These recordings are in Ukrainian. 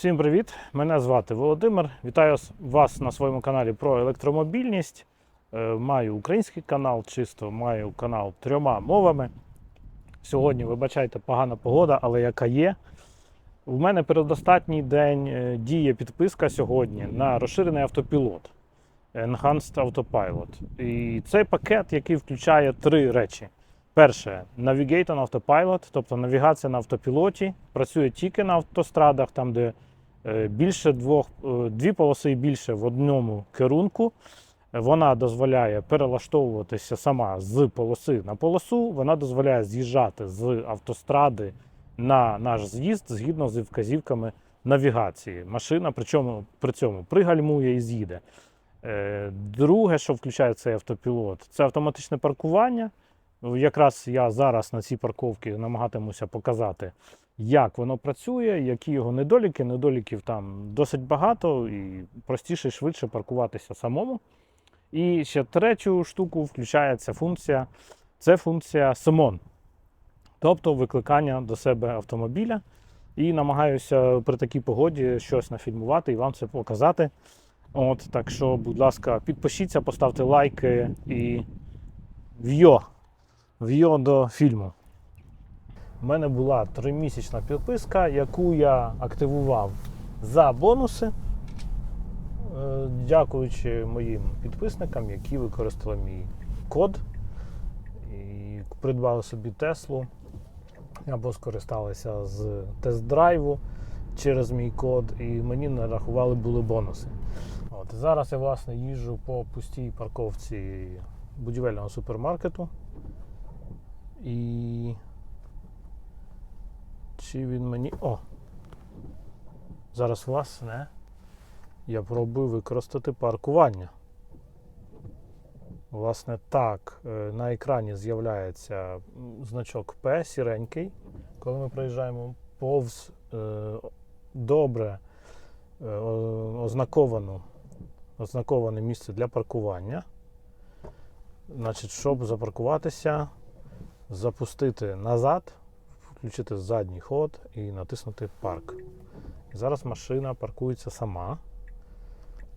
Всім привіт! Мене звати Володимир. Вітаю вас на своєму каналі про електромобільність. Е, Маю український канал, чисто маю канал трьома мовами. Сьогодні, вибачайте, погана погода, але яка є. У мене передостатній день е, діє підписка сьогодні на розширений автопілот Enhanced Autopilot. І цей пакет, який включає три речі. Перше, Navigate on Autopilot, тобто навігація на автопілоті, працює тільки на автострадах, там, де більше двох, е, дві полоси і більше в одному керунку. Вона дозволяє перелаштовуватися сама з полоси на полосу. Вона дозволяє з'їжджати з автостради на наш з'їзд згідно з вказівками навігації. Машина причому при цьому пригальмує і з'їде. Е, Друге, що включає цей автопілот, це автоматичне паркування. Якраз я зараз на цій парковці намагатимуся показати, як воно працює, які його недоліки. Недоліків там досить багато і простіше і швидше паркуватися самому. І ще третю штуку включається функція це функція Simon, тобто викликання до себе автомобіля. І намагаюся при такій погоді щось нафільмувати і вам це показати. От, так що, будь ласка, підпишіться, поставте лайки і вйо! Вйо до фільму. У мене була тримісячна підписка, яку я активував за бонуси, е, дякуючи моїм підписникам, які використали мій код і придбали собі Теслу або скористалися з тест-драйву через мій код, і мені нарахували були бонуси. От, зараз я власне їжджу по пустій парковці будівельного супермаркету. І. Чи він мені. О! Зараз, власне, я пробую використати паркування. Власне, так, е, на екрані з'являється значок П сіренький, коли ми проїжджаємо повз е, добре е, ознаковану, ознаковане місце для паркування. Значить, щоб запаркуватися, запустити назад, включити задній ход і натиснути парк. Зараз машина паркується сама.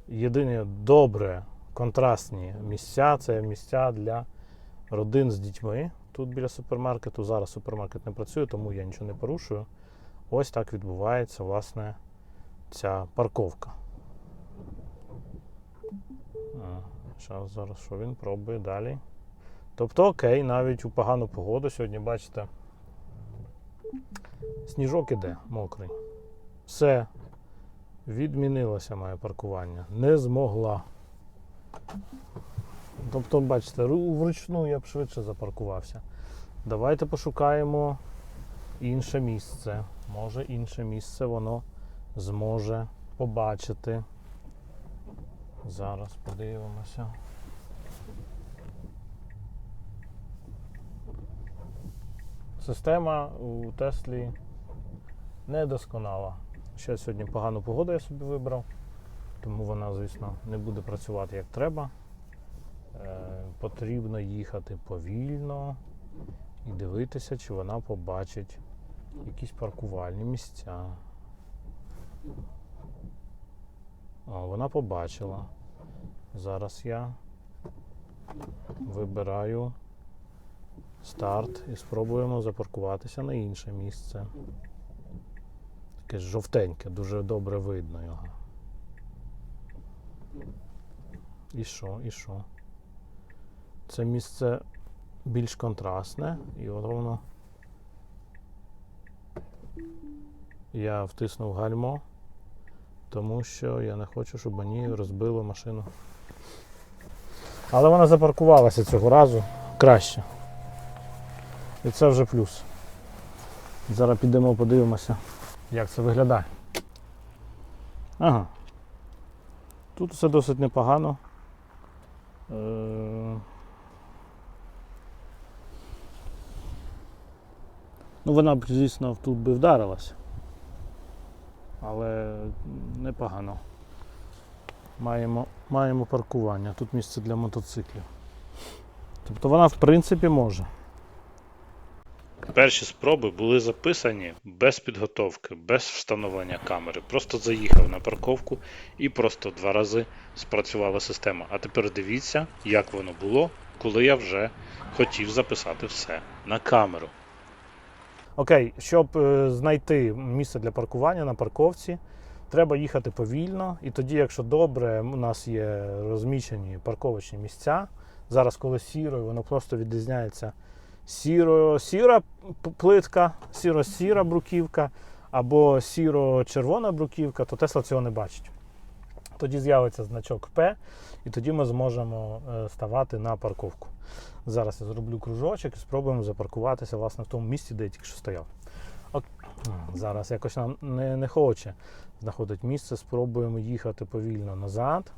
Єдині добре контрастні місця це місця для родин з дітьми. Тут біля супермаркету. Зараз супермаркет не працює, тому я нічого не порушую. Ось так відбувається власне ця парковка. Зараз, зараз що він пробує далі. Тобто, окей, навіть у погану погоду сьогодні, бачите, сніжок іде мокрий. Все, відмінилося моє паркування. Не змогла. Тобто, бачите, вручну я б швидше запаркувався. Давайте пошукаємо інше місце. Може інше місце воно зможе побачити. Зараз подивимося. Система у Теслі недосконала. Ще сьогодні погану погоду я собі вибрав, тому вона, звісно, не буде працювати як треба. Е, потрібно їхати повільно і дивитися, чи вона побачить якісь паркувальні місця. О, вона побачила. Зараз я вибираю старт і спробуємо запаркуватися на інше місце. Таке жовтеньке, дуже добре видно його. І що, і що? Це місце більш контрастне, і от воно. Я втиснув гальмо, тому що я не хочу, щоб мені розбило машину. Але вона запаркувалася цього разу краще. І це вже плюс. Зараз підемо подивимося, як це виглядає. Ага. Тут все досить непогано. Е, Ну, вона б, звісно, тут би вдарилась. Але непогано. Маємо, маємо паркування. Тут місце для мотоциклів. Тобто вона в принципі може. Перші спроби були записані без підготовки, без встановлення камери. Просто заїхав на парковку і просто два рази спрацювала система. А тепер дивіться, як воно було, коли я вже хотів записати все на камеру. Окей, щоб е, знайти місце для паркування на парковці, треба їхати повільно. І тоді, якщо добре, у нас є розміщені парковочні місця. Зараз, коли сіро, воно просто відрізняється сіро, сіра плитка, сіро-сіра бруківка або сіро-червона бруківка, то Тесла цього не бачить. Тоді з'явиться значок П, і тоді ми зможемо е, ставати на парковку. Зараз я зроблю кружочок і спробуємо запаркуватися власне в тому місці, де я тільки що стояв. От, зараз якось нам не, не хоче знаходить місце, спробуємо їхати повільно назад.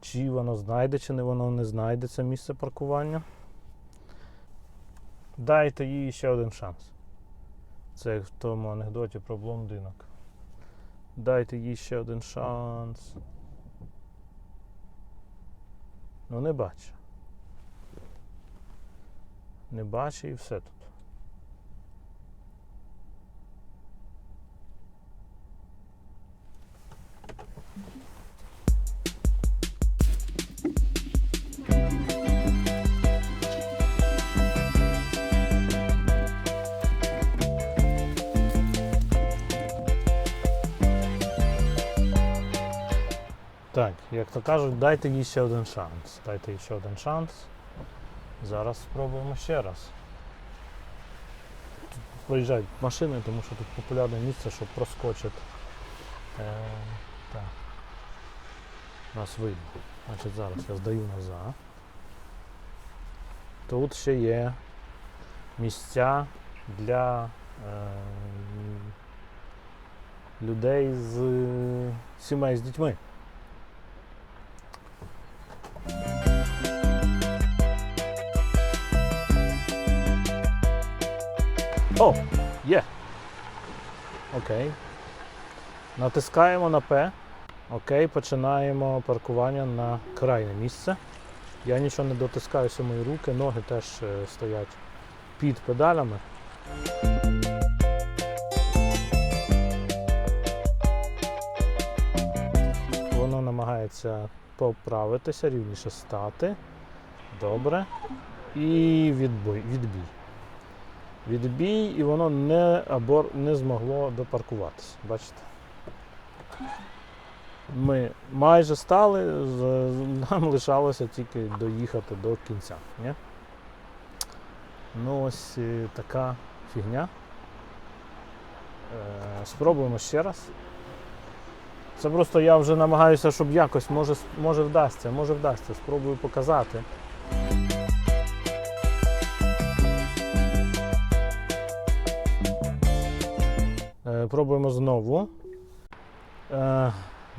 Чи воно знайде, чи не воно не знайде це місце паркування. Дайте їй ще один шанс. Це в тому анекдоті про блондинок. Дайте їй ще один шанс. Ну, не бачу. Не бачу і все тут. Як то кажуть, дайте їй ще один шанс. Дайте їй ще один шанс. Зараз спробуємо ще раз. Тут проїжджають машини, тому що тут популярне місце, щоб проскочити. Е, так. Нас видно. Значить, зараз я здаю назад. Тут ще є місця для е, людей з сімей з дітьми. О, є. Окей. Натискаємо на П. Окей, починаємо паркування на крайне місце. Я нічого не дотискаюся мої руки, ноги теж е, стоять під педалями. Воно намагається поправитися, рівніше стати. Добре. І відбой, відбій. Відбій, і воно не, або не змогло допаркуватися. Бачите? Ми майже стали, нам лишалося тільки доїхати до кінця. Ні? Ну ось е, така фігня. Е, Спробуємо ще раз. Це просто я вже намагаюся, щоб якось, може, може вдасться, може вдасться. Спробую показати. Пробуємо знову. Е,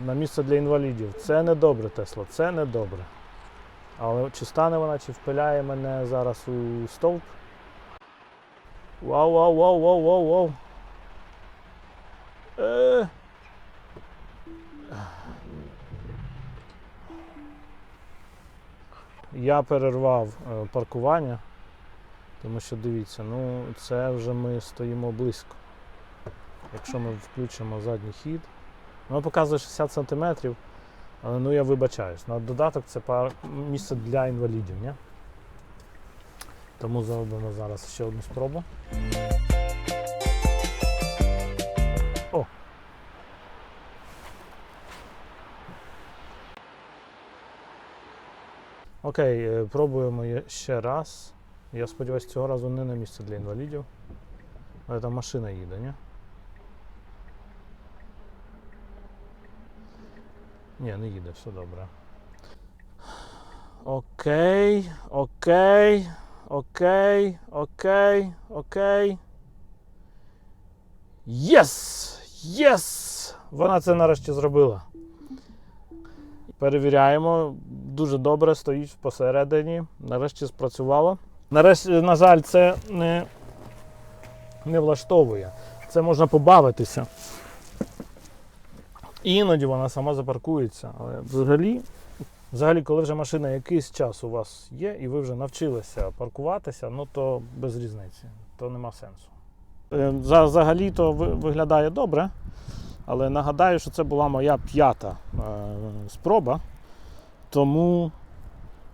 На місце для інвалідів. Це не добре, Тесла, це не добре. Але чи стане вона, чи впиляє мене зараз у стовп? Вау, вау, вау, вау, вау, вау. Е. Я перервав е, паркування, тому що дивіться, ну це вже ми стоїмо близько. Якщо ми включимо задній хід, воно показує 60 см, але ну я вибачаюсь. На додаток це пар... місце для інвалідів, ні? Тому зробимо зараз ще одну спробу. О! Окей, е, пробуємо ще раз. Я сподіваюся, цього разу не на місце для інвалідів. Але там машина їде, ні? Ні, не їде, все добре. Окей, окей, окей, окей, окей. Єс! Єс! Вона це нарешті зробила. Перевіряємо. Дуже добре стоїть посередині. Нарешті спрацювало. Нарешті, на жаль, це не, не влаштовує. Це можна побавитися. Іноді вона сама запаркується. Але взагалі, взагалі, коли вже машина якийсь час у вас є, і ви вже навчилися паркуватися, ну то без різниці. то нема сенсу. Е, Взагалі-то виглядає добре, але нагадаю, що це була моя п'ята е, спроба. Тому,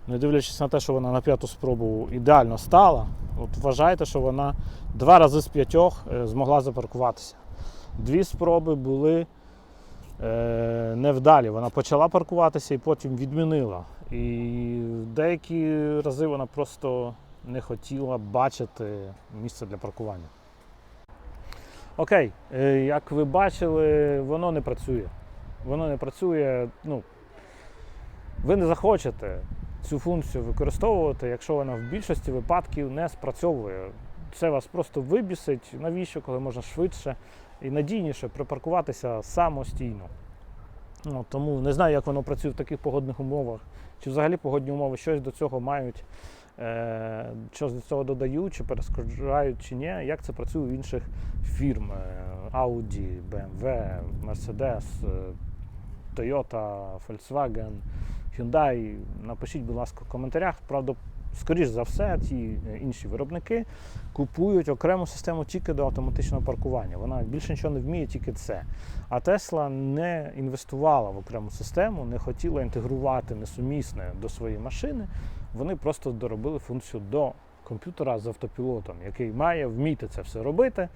не дивлячись на те, що вона на п'яту спробу ідеально стала, от вважайте, що вона два рази з п'ятьох е, змогла запаркуватися. Дві спроби були невдалі. Вона почала паркуватися і потім відмінила. І деякі рази вона просто не хотіла бачити місце для паркування. Окей, е, як ви бачили, воно не працює. Воно не працює. Ну, ви не захочете цю функцію використовувати, якщо вона в більшості випадків не спрацьовує. Це вас просто вибісить, навіщо, коли можна швидше і надійніше припаркуватися самостійно. Ну, тому не знаю, як воно працює в таких погодних умовах, чи взагалі погодні умови щось до цього мають, е, щось до цього додають, чи перешкоджають, чи ні. Як це працює у інших фірм: Е, Audi, BMW, Mercedes, е, Toyota, Volkswagen, Hyundai. Напишіть, будь ласка, в коментарях. Правда, скоріш за все, ті е, інші виробники купують окрему систему тільки до автоматичного паркування. Вона більше нічого не вміє, тільки це. А Tesla не інвестувала в окрему систему, не хотіла інтегрувати несумісне до своєї машини. Вони просто доробили функцію до комп'ютера з автопілотом, який має вміти це все робити.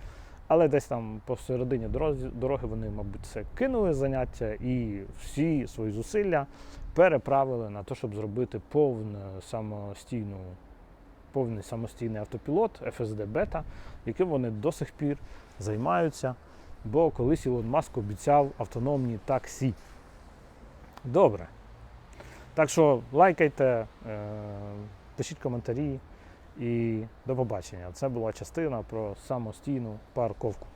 Але десь там посередині дороги вони, мабуть, це кинули заняття і всі свої зусилля переправили на те, щоб зробити повну самостійну, повний самостійний автопілот FSD Beta, яким вони до сих пір займаються, бо колись Ілон Маск обіцяв автономні таксі. Добре. Так що лайкайте, е, пишіть коментарі і до побачення. Це була частина про самостійну парковку.